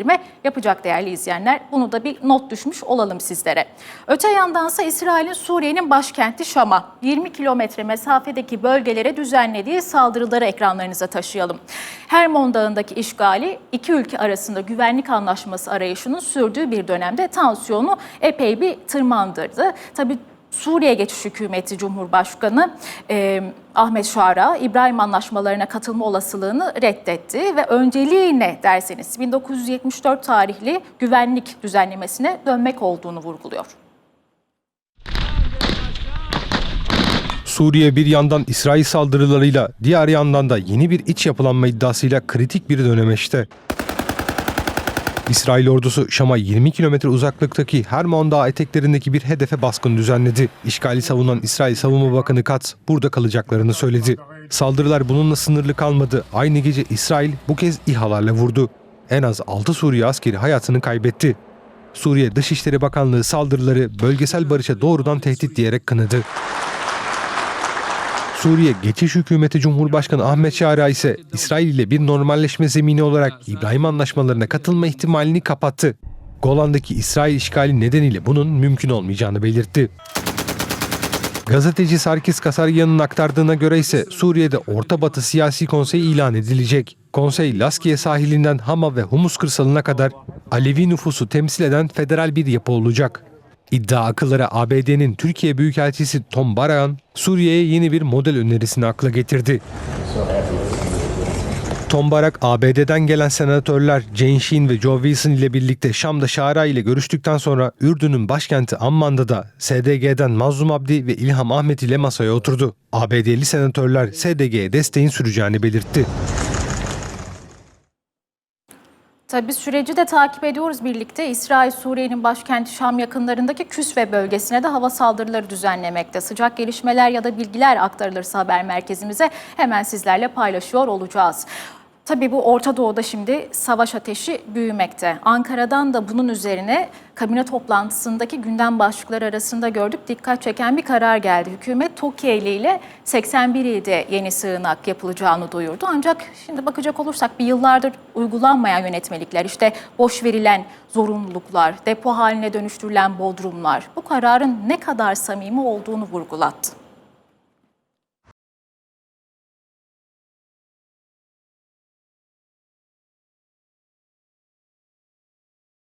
değerlendirme yapacak değerli izleyenler. Bunu da bir not düşmüş olalım sizlere. Öte yandansa İsrail'in Suriye'nin başkenti Şam'a 20 kilometre mesafedeki bölgelere düzenlediği saldırıları ekranlarınıza taşıyalım. Hermon Dağı'ndaki işgali iki ülke arasında güvenlik anlaşması arayışının sürdüğü bir dönemde tansiyonu epey bir tırmandırdı. Tabii Suriye Geçiş Hükümeti Cumhurbaşkanı e, Ahmet Şara, İbrahim anlaşmalarına katılma olasılığını reddetti ve önceliği ne derseniz 1974 tarihli güvenlik düzenlemesine dönmek olduğunu vurguluyor. Suriye bir yandan İsrail saldırılarıyla, diğer yandan da yeni bir iç yapılanma iddiasıyla kritik bir dönemeçte. İsrail ordusu Şam'a 20 kilometre uzaklıktaki Hermon Dağı eteklerindeki bir hedefe baskın düzenledi. İşgali savunan İsrail Savunma Bakanı Katz burada kalacaklarını söyledi. Saldırılar bununla sınırlı kalmadı. Aynı gece İsrail bu kez İHA'larla vurdu. En az 6 Suriye askeri hayatını kaybetti. Suriye Dışişleri Bakanlığı saldırıları bölgesel barışa doğrudan tehdit diyerek kınadı. Suriye Geçiş Hükümeti Cumhurbaşkanı Ahmet Şara ise İsrail ile bir normalleşme zemini olarak İbrahim anlaşmalarına katılma ihtimalini kapattı. Golan'daki İsrail işgali nedeniyle bunun mümkün olmayacağını belirtti. Gazeteci Sarkis Kasaryan'ın aktardığına göre ise Suriye'de Orta Batı Siyasi Konseyi ilan edilecek. Konsey Laskiye sahilinden Hama ve Humus kırsalına kadar Alevi nüfusu temsil eden federal bir yapı olacak. İddia akıllara ABD'nin Türkiye Büyükelçisi Tom Barayan, Suriye'ye yeni bir model önerisini akla getirdi. Tom Barak, ABD'den gelen senatörler Jane Sheen ve Joe Wilson ile birlikte Şam'da Şara ile görüştükten sonra Ürdün'ün başkenti Amman'da da SDG'den Mazlum Abdi ve İlham Ahmet ile masaya oturdu. ABD'li senatörler SDG'ye desteğin süreceğini belirtti. Tabii süreci de takip ediyoruz birlikte. İsrail, Suriye'nin başkenti Şam yakınlarındaki Küsve bölgesine de hava saldırıları düzenlemekte. Sıcak gelişmeler ya da bilgiler aktarılırsa haber merkezimize hemen sizlerle paylaşıyor olacağız. Tabii bu Orta Doğu'da şimdi savaş ateşi büyümekte. Ankara'dan da bunun üzerine kabine toplantısındaki gündem başlıkları arasında gördük. Dikkat çeken bir karar geldi. Hükümet Tokyo ile 81 ilde yeni sığınak yapılacağını duyurdu. Ancak şimdi bakacak olursak bir yıllardır uygulanmayan yönetmelikler, işte boş verilen zorunluluklar, depo haline dönüştürülen bodrumlar bu kararın ne kadar samimi olduğunu vurgulattı.